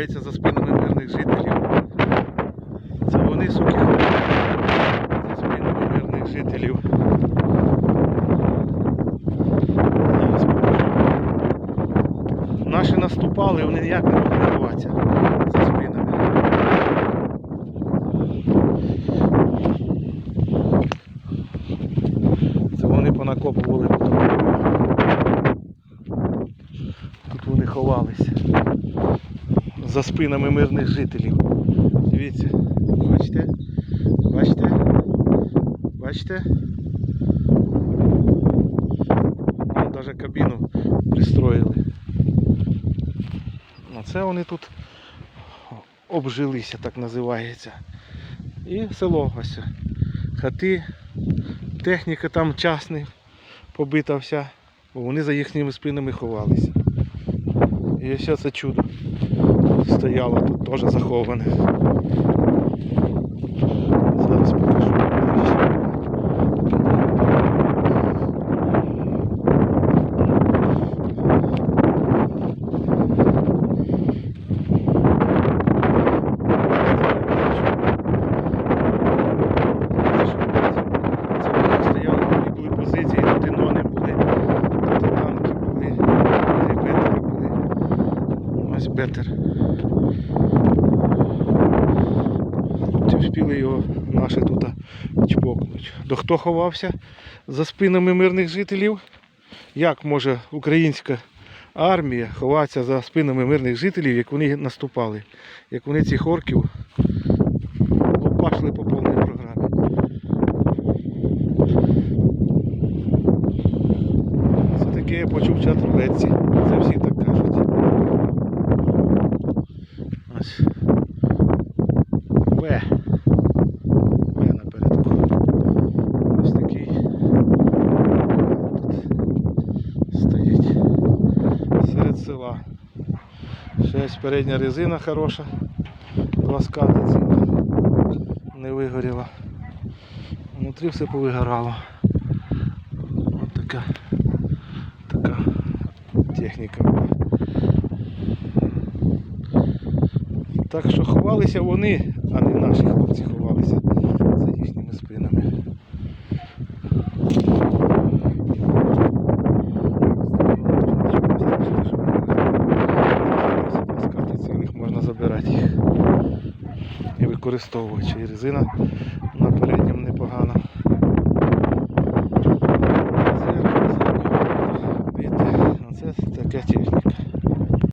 відбувається за спинами мирних жителів. Це вони суки за спинами мирних жителів. Наші наступали, вони ніяк не могли рватися за спинами. Це вони понакопували. Тут вони ховались за спинами мирних жителів. Дивіться, бачите? Бачите? Бачите? Навіть кабіну пристроїли. Оце вони тут обжилися, так називається. І село ось. Хати, техніка там частна побита вся, бо вони за їхніми спинами ховалися. І ось це чудо стояло тут теж заховане. Зараз покажу. Це вони стояли, тут були позиції, тут і нони були, тут і танки були, тут і бетери були. Ось бетер. Хлопці встигли його наші тут чпокнуть. До хто ховався за спинами мирних жителів? Як може українська армія ховатися за спинами мирних жителів, як вони наступали, як вони цих орків лупашили по повній програмі. Це таке я почув чат рулетці. Це всі так кажуть. Ось. Б. Б напередку. Ось такий. Тут стоїть серед села. Ще ось передня резина хороша. Два скати ціла. Не вигоріла. Внутрі все повигорало. Ось така, така техніка була. Так що ховалися вони, а не наші хлопці ховалися за їхніми спинами. Можна забирати їх і використовувати. І резина на передньому непогана. Виду. Оце така техніка.